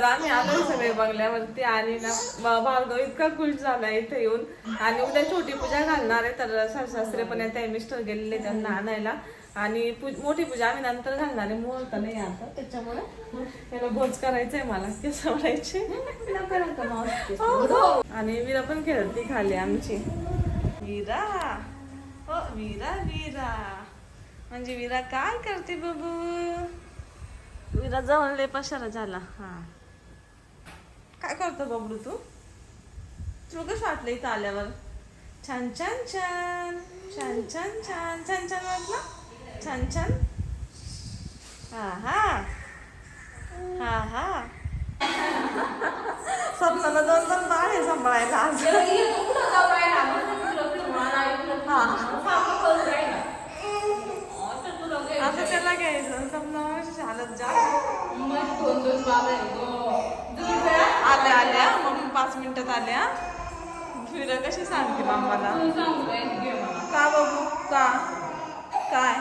तर आम्ही आलो सगळे बंगल्यावरती आणि ना भार्गव इतका खुश झाला इथे येऊन. आणि उद्या छोटी पूजा घालणार आहे तर सासरे पण येत मिस्टर गेलेले त्यांना आणायला. आणि मोठी पूजा आम्ही नंतर घालणार आहे. मुहूर्त नाही आता त्याच्यामुळे त्याला भोज करायचंय मला. केस आवडायचे हो. आणि वीरा पण खेळती खाली आमची. वीरा. हो वीरा वीरा. म्हणजे वीरा काय करते बाबू? वीरा जवळ पशारा झाला. हा. काय करतो बबलू तू तुला कसं वाटलं इथं आल्यावर. छान छान छान छान छान छान छान छान वाटलं? छान छान. हा हा. हा हा. स्वप्नाला दोन दोन बाळ आहे सांभाळायला आज. आता त्याला घ्यायचं. समजा हालत जा. मिनिटात आल्या. फिर कशी सांगते मामाला? का? बाबू का काय?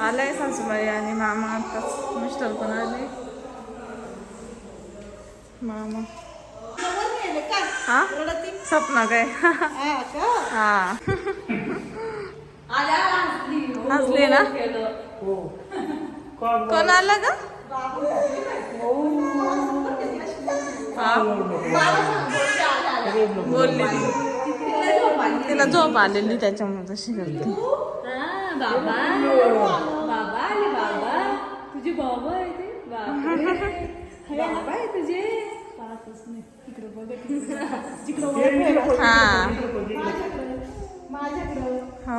आलाय सासूबाई आणि मामा आताच मिस्टर पण आले. मामा. हा? सपना काय? हा हसले ना? कोण आलं का हा? बोलली. तिला झोप आलेली त्याच्यामुळे तशी करते. बाबा. बाबा आले बाबा. तुझे बाबा आहे ते? बाबा आहे तुझे? हा माझ्याकडं. हो.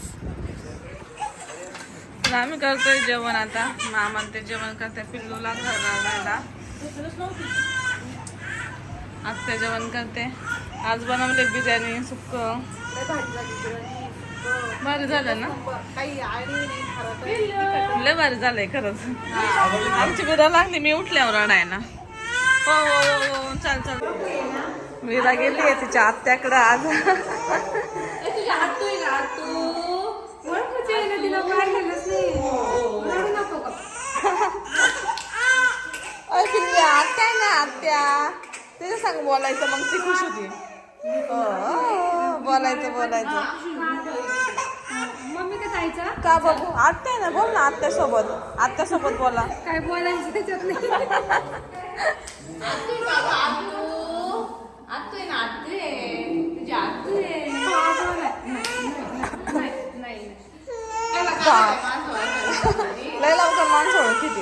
तर आम्ही करतोय जेवण आता. मामा ते जेवण करते. पिल्लूला घराला आज जेवण करते. आज बनवले बिर्याणी सुक्क. भारी झालं ना? लय भारी झालंय खरंच. आमची बिरा लागली मी उठल्यावर रडायला ना हो हो, हो हो, हो चाल चाल. विरा गेली आहे तिच्या आत्याकडं आज ए, तुझ्या हात आहे ना तू ओळखूच आहे ना तिला पाहिलेलंच नाही रडू नको का अय आहे ना आत्या? तिच्या सांग बोलायचं मग ती खुश होती. हो, हो, बोलायचं बोलायचं. मम्मी का जायचा का बघू? आत्या ना बोल ना आत्या सोबत आत्या सोबत बोला. काय बोलायचं त्याच्यात नाही. लय लवकर माणसं ओळखीती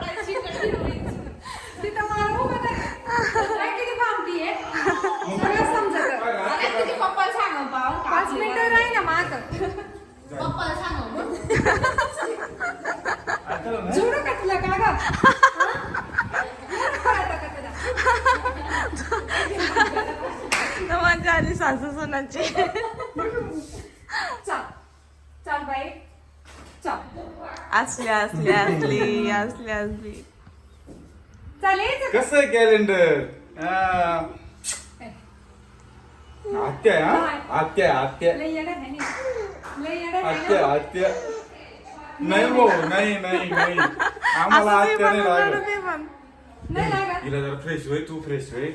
मामांचे आणि सासू सुनांचे असली असली असली असली असली. चालेल कसं कॅलेंडर आत्या हा? आत्या आत्या. आत्या आत्या. नाही हो नाही नाही नाही. आम्हाला आत्या नाही लागत. तिला जरा फ्रेश होई तू फ्रेश होई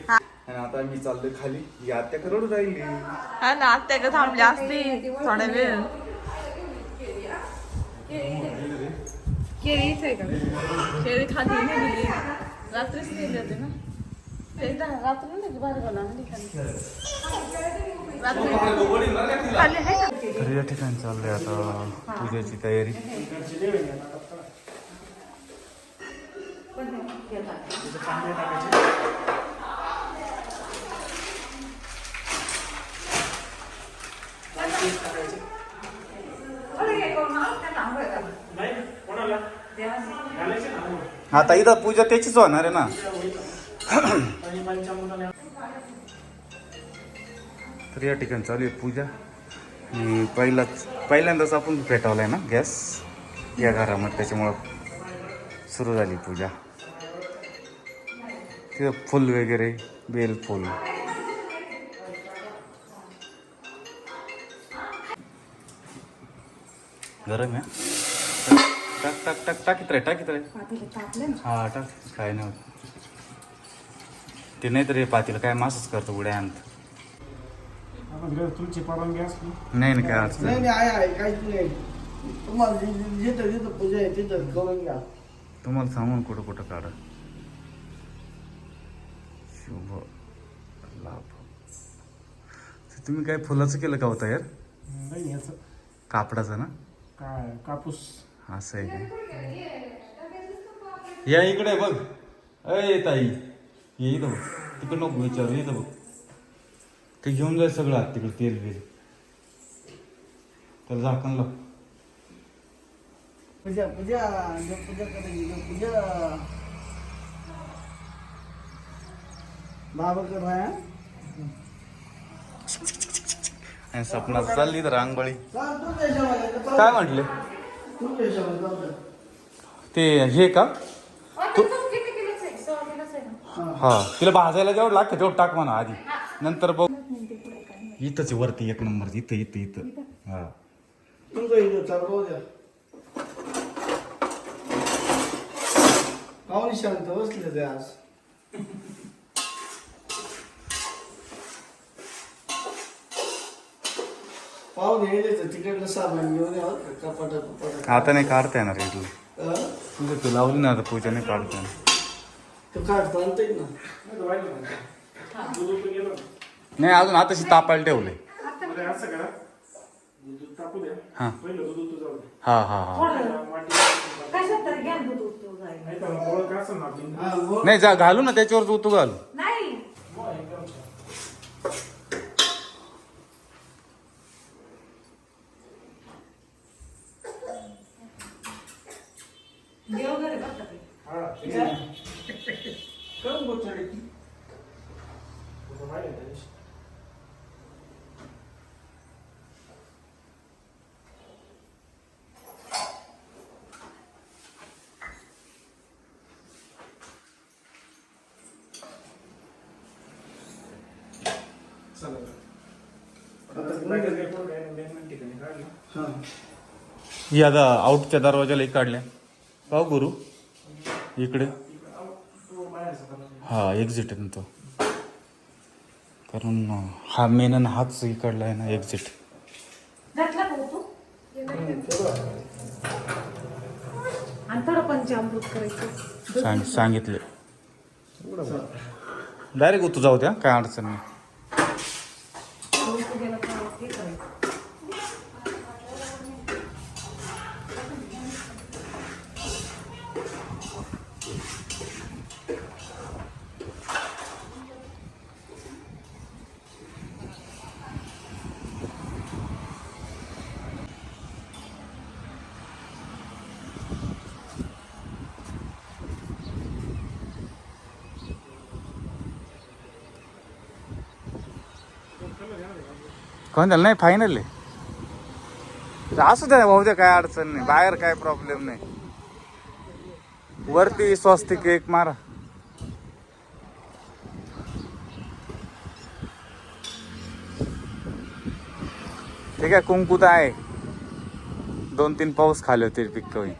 आणि आता मी चाललोय खाली. ही आत्या करोड राहिली. हा ना आत्या का थांबली असती. वेळ. आहे का? केळी खाली नाही दिली रात्रीच नेली होती ना. एकदा रात्री नाही की खाली. खाली आहे का? तर या ठिकाणी चाललंय आता पूजेची तयारी. आता इथं पूजा त्याचीच होणार आहे ना. तर या ठिकाणी चालू आहे पूजा. आणि पहिलाच पहिल्यांदाच आपण पेटवलाय ना गॅस. या घरामध्ये त्याच्यामुळं सुरू झाली पूजा. तिथं फुल वगैरे बेल फुल. गरम आहे. हा? टाक टाक टाक टाकीत राह टाकीत राह हा टाक. काय नाही होत. ते नाही तर हे पातील काय मासच करतो उड्या आणत. तुमची परवानगी असली. नाही ना काय अडचण नाही नाही. आहे आहे काहीच नाही. तुम्हाला जि- जि- जिथं जिथं पूजा आहे तिथं करून घ्या. तुम्हाला सांगून कुठं कुठं काढा. शुभ लाभ. तर तुम्ही काय फुलाचं केलं का होता यार नाही याचं. कापडाचं ना? काय कापूस? असं आहे या इकडे बघ. अय ताई. ये इथं बघ. तिकडे नको विचारू. इथं बघ. ते घेऊन जाय सगळं आत तिकडे तेल बिल. त्याला झाकण लाव. पूजा पूजा जो पूजा करायची जो पूजा. बाबा कर रहा है? आणि सपनात चालली तर रांगोळी. काय म्हटले. ते हे का? तू हा तिला भाजायला जेवढं लागतं तेवढं टाक म्हणा आधी. नंतर बघ. इथंच वरती एक नंबर इथं इथं इथं. हा. शांत बसले ते आज. सामान घेऊन या कपाटा कपाटा आता नाही काढता येणार इथलं? तुझं तू लावली ना आता पूजा नाही काढता येणार. तो काढता आणता येईल ना नाही अजून आताशी तापायला ठेवलंय. बरं, असं करा दूध टाकू द्या हा. पहिलं दूध उतू जाऊ द्या हा हा हा. वाटी कशात तरी घ्या दूध उतरू जाईल. नाही ना हा. नाही जा घालू ना त्याच्यावर तू घालू नाही देवघर आहे बघा ते. हा ते करून बघ थोडी. तुझं माहिती आहे त्या दिवशी. चला बरं. आता बाहेर गेलं कोण काय नाही, basement ठिकाणी काढलं. हा. ही आता आउटच्या दरवाजाला एक काढल्या. पाहू गुरु. इकडे. हा एक्झिट आहे ना तो. कारण हा मेन आणि हाच इकडला आहे ना एक्झिट करायचं. सांग सांगितले. डायरेक्ट उतू जाऊ द्या काय अडचण नाही दोन पूजेला थोडं हे करायचं कोण झालं नाही फायनल आहे असू द्या भाऊ द्या काय अडचण नाही. बाहेर काय प्रॉब्लेम नाही. वरती स्वस्तिक एक मारा. ठीक आहे कुंकू तर आहे. दोन तीन पाऊस खाले होते पिक्क होईल.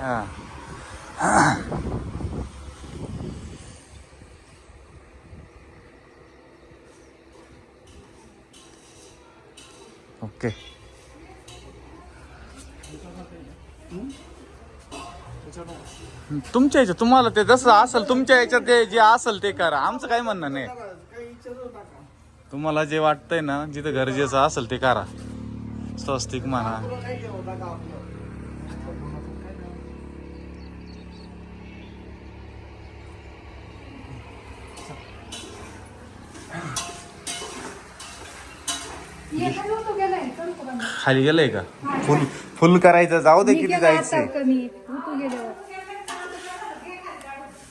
हा. ओके. तुमच्या ह्याच्यात तुम्हाला ते जसं असेल तुमच्या ह्याच्यात ते जे असेल ते करा. आमचं काय म्हणणं नाही. तुम्हाला जे वाटतंय ना जिथं गरजेचं असेल ते करा. स्वस्तिक म्हणा तुला काही घेऊ नका आपलं ये खाली होतो गेलाय करू का बंद? खाली गेलंय का? फुल फुल करायचं जाऊ दे किती गेलो जायचंय. आता कमी होतो गेल्यावर.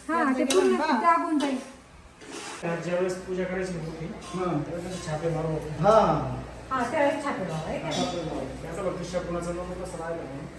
हा ते पूर्ण जागून जाईल. ज्यावेळेस पूजा करायची होती त्यावेळेस छापे मारू हा. हा त्यावेळेस छापे लावा, आहे का? आता बघ दुसऱ्या कुणाचं नको कसं राहिलं.